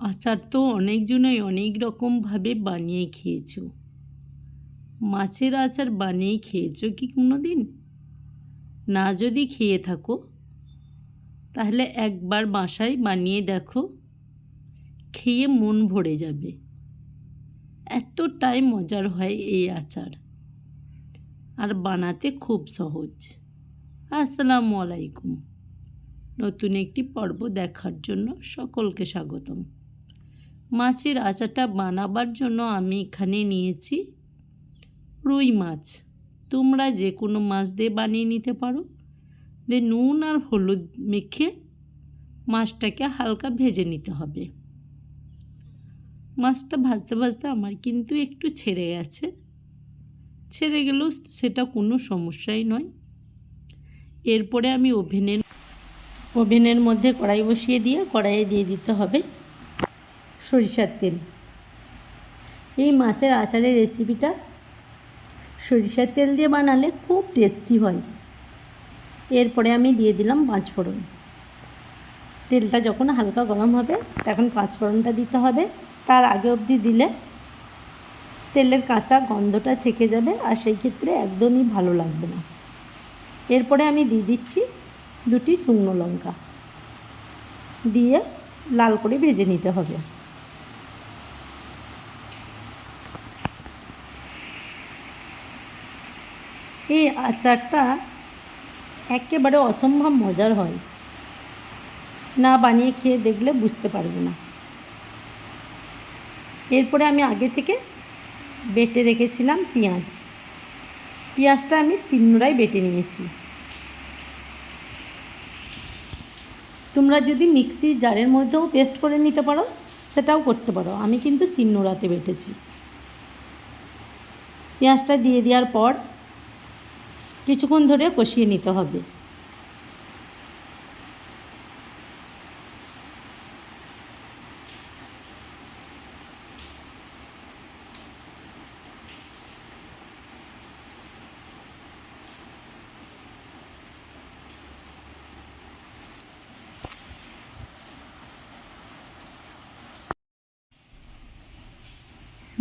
আচার তো অনেকজনই অনেক রকমভাবে বানিয়ে খেয়েছো। মাছের আচার বানিয়ে খেয়েছো কি কোনো দিন না যদি খেয়ে থাকো, তাহলে একবার বাসায় বানিয়ে দেখো, খেয়ে মন ভরে যাবে। এতটাই মজার হয় এই আচার। আর বানাতে খুব সহজ। আসসালামু আলাইকুম। নতুন একটি পর্ব দেখার জন্য সকলকে স্বাগতম। মাছের আচারটা বানাবার জন্য আমি এখানে নিয়েছি রুই মাছ। তোমরা যে কোনো মাছ দিয়ে বানিয়ে নিতে পারো। দিয়ে নুন আর হলুদ মেখে মাছটাকে হালকা ভেজে নিতে হবে। মাছটা ভাজতে ভাজতে আমার কিন্তু একটু ছেড়ে গেছে। ছেড়ে গেলেও সেটা কোনো সমস্যাই নয়। এরপরে আমি ওভেনের ওভেনের মধ্যে কড়াই বসিয়ে দিয়ে, কড়াইয়ে দিয়ে দিতে হবে। সরিষার তেল। এই মাছের আচারের রেসিপিটা সরিষার তেল দিয়ে বানালে খুব টেস্টি হয়। এরপরে আমি দিয়ে দিলাম পাঁচফোড়ন। তেলটা যখন হালকা গরম হবে, তখন পাঁচফোড়নটা দিতে হবে। তার আগে অবধি দিলে তেলের কাঁচা গন্ধটা থেকে যাবে আর সেই ক্ষেত্রে একদমই ভালো লাগবে না। এরপরে আমি দিয়ে দিচ্ছি দুটি শুকনো লঙ্কা। দিয়ে লাল করে ভেজে নিতে হবে। এই আচারটা একেবারে অসম্ভব মজার হয়। না বানিয়ে খেয়ে দেখলে বুঝতে পারবে না। এরপরে আমি আগে থেকে বেটে রেখেছিলাম পেঁয়াজ। পেঁয়াজটা আমি শিলনোড়ায় বেটে নিয়েছি। তোমরা যদি মিক্সি জারের মধ্যেও পেস্ট করে নিতে পারো, সেটাও করতে পারো। আমি কিন্তু শিলনোড়াতে বেটেছি। পেঁয়াজটা দিয়ে দেওয়ার পর কিছুক্ষণ ধরে কষিয়ে নিতে হবে।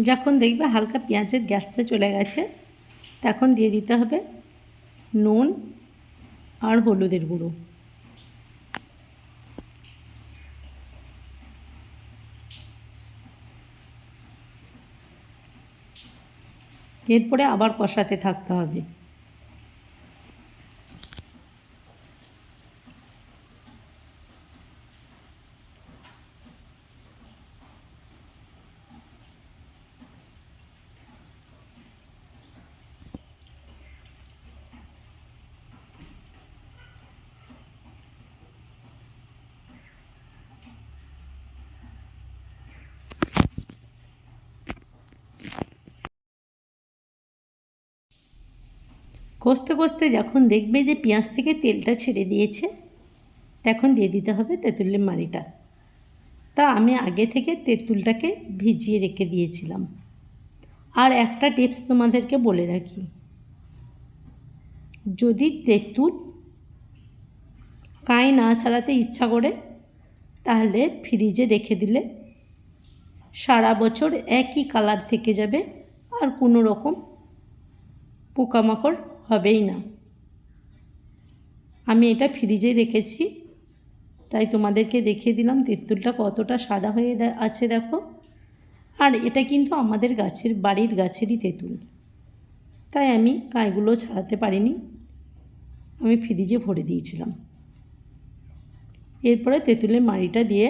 যখন দেখবে হালকা পেঁয়াজের গ্যাসটা চলে গেছে, তখন দিয়ে দিতে হবে নুন আর হলুদের গুঁড়ো। এরপরে আবার কষাতে থাকতে হবে। কষতে কষতে যখন দেখবে যে পেঁয়াজ থেকে তেলটা ছেড়ে দিয়েছে, তখন দিয়ে দিতে হবে তেঁতুলের মাড়িটা। তা আমি আগে থেকে তেঁতুলটাকে ভিজিয়ে রেখে দিয়েছিলাম। আর একটা টিপস তোমাদেরকে বলে রাখি। যদি তেঁতুল কাঁই না ছাড়াতে ইচ্ছা করে, তাহলে ফ্রিজে রেখে দিলে সারা বছর একই কালার থেকে যাবে আর কোনো রকম পোকামাকড় হবেই না। আমি এটা ফ্রিজে রেখেছি, তাই তোমাদেরকে দেখিয়ে দিলাম তেঁতুলটা কতটা সাদা হয়ে আছে দেখো। আর এটা কিন্তু আমাদের গাছের, বাড়ির গাছেরই তেঁতুল। তাই আমি কাঁইগুলো ছাড়াতে পারিনি। আমি ফ্রিজে ভরে দিয়েছিলাম। এরপরে তেঁতুলের মাড়িটা দিয়ে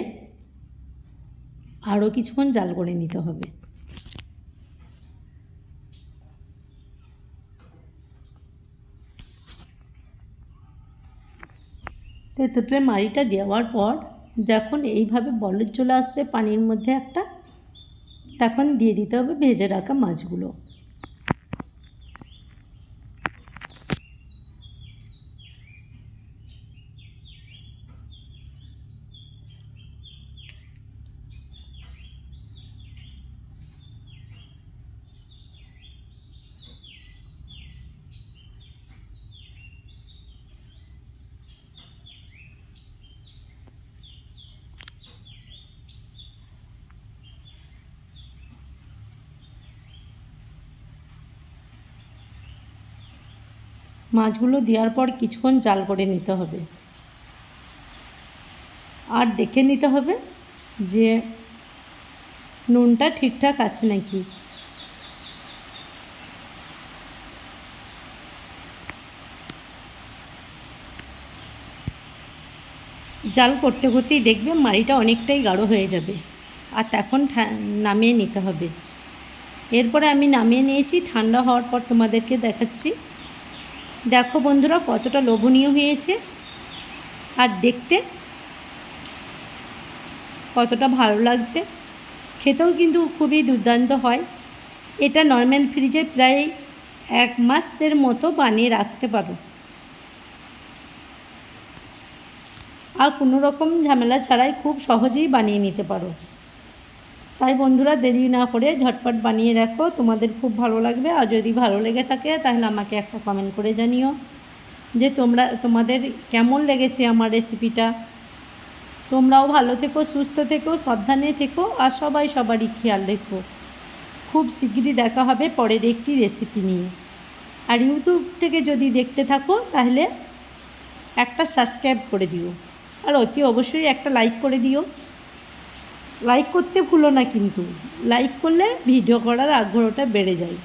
আরও কিছুক্ষণ জাল করে নিতে হবে। তেঁতুলের মাড়িটা দেওয়ার পর যখন এইভাবে বলদ চলে আসবে পানির মধ্যে একটা, তখন দিয়ে দিতে হবে ভেজে রাখা মাছগুলো। মাছগুলো দেওয়ার পর কিছুক্ষণ জাল করে নিতে হবে। আর দেখে নিতে হবে যে নুনটা ঠিকঠাক আছে নাকি। জাল করতে করতেই দেখবে মাড়িটা অনেকটাই গাঢ় হয়ে যাবে। আর তখন নামিয়ে নিতে হবে। এরপরে আমি নামিয়ে নিয়েছি। ঠান্ডা হওয়ার পর তোমাদেরকে দেখাচ্ছি। দেখো বন্ধুরা, কতটা লোভনীয় হয়েছে। আর দেখতে কতটা ভালো লাগছে। খেতেও কিন্তু খুবই দুর্দান্ত হয়। এটা নর্মাল ফ্রিজে প্রায় এক মাসের মতো বানিয়ে রাখতে পারো। আর কোনো রকম ঝামেলা ছাড়াই খুব সহজেই বানিয়ে নিতে পারো। তাই বন্ধুরা দেরি না করে ঝটপট বানিয়ে দেখো। তোমাদের খুব ভালো লাগবে। আর যদি ভালো লেগে থাকে, তাহলে আমাকে একটা কমেন্ট করে জানিও যে তোমরা, তোমাদের কেমন লেগেছে আমার রেসিপিটা তোমরাও ভালো থেকো, সুস্থ থেকো, সাবধানে থেকো, আর সবাই সবারই খেয়াল রেখো। খুব শিগগিরই দেখা হবে পরের একটি রেসিপি নিয়ে। আর ইউটিউব থেকে যদি দেখতে থাকো, তাহলে একটা সাবস্ক্রাইব করে দিও। আর অতি অবশ্যই একটা লাইক করে দিও। লাইক করতে ভুলো না কিন্তু। লাইক করলে ভিডিও করার আগ্রহটা বেড়ে যায়।